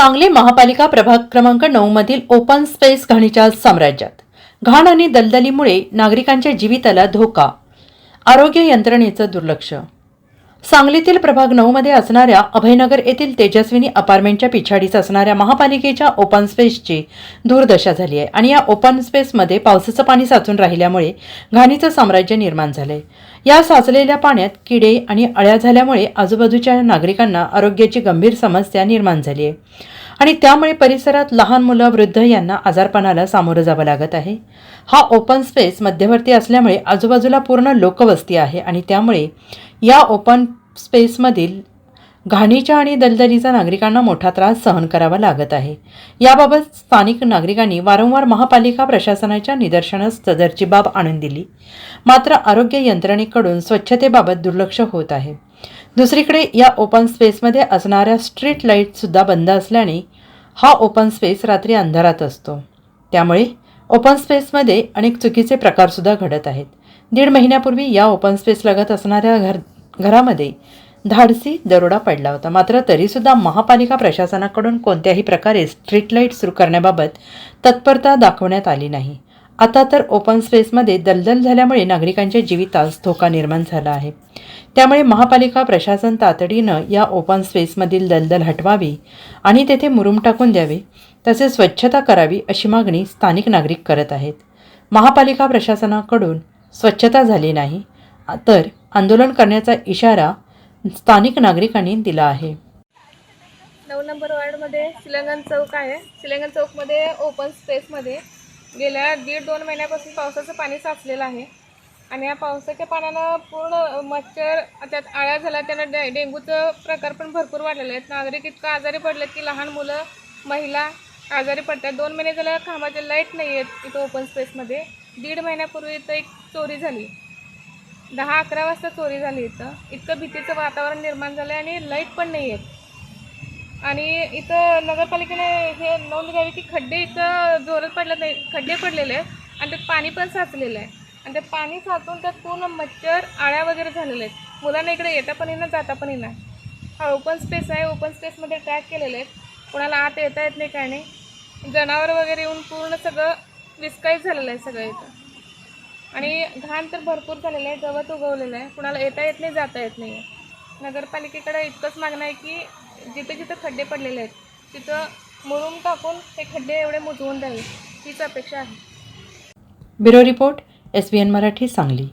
सांगली महापालिका प्रभाग क्रमांक नऊ मधील ओपन स्पेस घाणीच्या साम्राज्यात. घाण आणि दलदलीमुळे नागरिकांच्या जीविताला धोका. आरोग्य यंत्रणेचं दुर्लक्ष. सांगलीतील प्रभाग नऊमध्ये असणाऱ्या अभयनगर येथील तेजस्विनी अपार्टमेंटच्या पिछाडीस असणाऱ्या महापालिकेच्या ओपन स्पेसची दुर्दशा झाली आहे आणि या ओपन स्पेसमध्ये पावसाचं पाणी साचून राहिल्यामुळे घाणीचं साम्राज्य निर्माण झालंय. या साचलेल्या पाण्यात किडे आणि अळ्या झाल्यामुळे आजूबाजूच्या नागरिकांना आरोग्याची गंभीर समस्या निर्माण झाली आहे. आणि त्यामुळे परिसरात लहान मुलं वृद्ध यांना आजारपणाला सामोरं जावं लागत आहे. हा ओपन स्पेस मध्यवर्ती असल्यामुळे आजूबाजूला पूर्ण लोकवस्ती आहे आणि त्यामुळे या ओपन स्पेसमधील घाणीच्या आणि दलदलीचा नागरिकांना मोठा त्रास सहन करावा लागत आहे. याबाबत स्थानिक नागरिकांनी वारंवार महापालिका प्रशासनाच्या निदर्शनास सदरची बाब आणून दिली. मात्र आरोग्य यंत्रणेकडून स्वच्छतेबाबत दुर्लक्ष होत आहे. दुसरीकडे या ओपन स्पेसमध्ये असणाऱ्या स्ट्रीट लाईटसुद्धा बंद असल्याने हा ओपन स्पेस रात्री अंधारात असतो. त्यामुळे ओपन स्पेसमध्ये अनेक चुकीचे प्रकारसुद्धा घडत आहेत. दीड महिन्यापूर्वी या ओपन स्पेस लगत असणाऱ्या घर घरामध्ये धाडसी दरोडा पडला होता. मात्र तरीसुद्धा महापालिका प्रशासनाकडून कोणत्याही प्रकारे स्ट्रीट लाइट सुरू करण्याबाबत तत्परता दाखवण्यात आली नाही. आता तर ओपन स्पेसमध्ये दलदल झाल्यामुळे नागरिकांच्या जीवितास धोका निर्माण झाला आहे. त्यामुळे महापालिका प्रशासन तातडीनं या ओपन स्पेसमधील दलदल हटवावी आणि तेथे मुरुम टाकून द्यावे तसेच स्वच्छता करावी अशी मागणी स्थानिक नागरिक करत आहेत. महापालिका प्रशासनाकडून स्वच्छता झाली नाही तर आंदोलन करण्याचा इशारा स्थानिक नागरिकांनी दिला आहे. नऊ नंबर वार्डमध्ये शिलंगण चौक आहे. शिलंगण चौकमध्ये ओपन स्पेसमध्ये गेल्या दीड दोन महिन्यापासून पावसाचं पाणी साचलेलं आहे. आणि या पावसाच्या पाण्यानं पूर्ण मच्छर त्यात आळ्या झाल्या त्यांना डे डेंग्यूचं प्रकार पण भरपूर वाढलेले आहेत. नागरिक इतकं आजारी पडलेत की लहान मुलं महिला आजारी पडतात. दोन महिने झाल्या कामाचे लाइट नाही आहेत इथं ओपन स्पेसमध्ये दीड महिन्यापूर्वी इथं एक चोरी झाली. दहा अकरा वाजता चोरी झाली इथं. इतकं भीतीचं वातावरण निर्माण झालं आहे आणि लाइट पण नाही आहेत आणि इथं नगरपालिकेने हे नोंद घ्यावी की खड्डे इथं जोरात पडले नाही खड्डे पडलेले आहेत आणि त्यात पाणी पण साचलेलं आहे. आणि ते पाणी साचून त्यात पूर्ण मच्छर आळ्या वगैरे झालेले आहेत. मुलांना इकडे येता पण येणार जाता पण येणार हा ओपन स्पेस आहे. ओपन स्पेसमध्ये ट्रॅक केलेले आहेत. कोणाला आत येता येत नाही काय नाही. जनावर वगैरे येऊन पूर्ण सगळं विस्कळीत झालेलं आहे सगळं इथं. आणि घाण तर भरपूर झालेलं आहे गवत उगवलेलं आहे. कुणाला येता येत नाही जाता येत नाही. आहे नगरपालिकेकडे इतकंच मागणं आहे की जिथे जिथं खड्डे पडलेले आहेत तिथं मुरून टाकून हे खड्डे एवढे मुजवून द्यावे हीच अपेक्षा आहे. Bureau report S B N Marathi Sangli.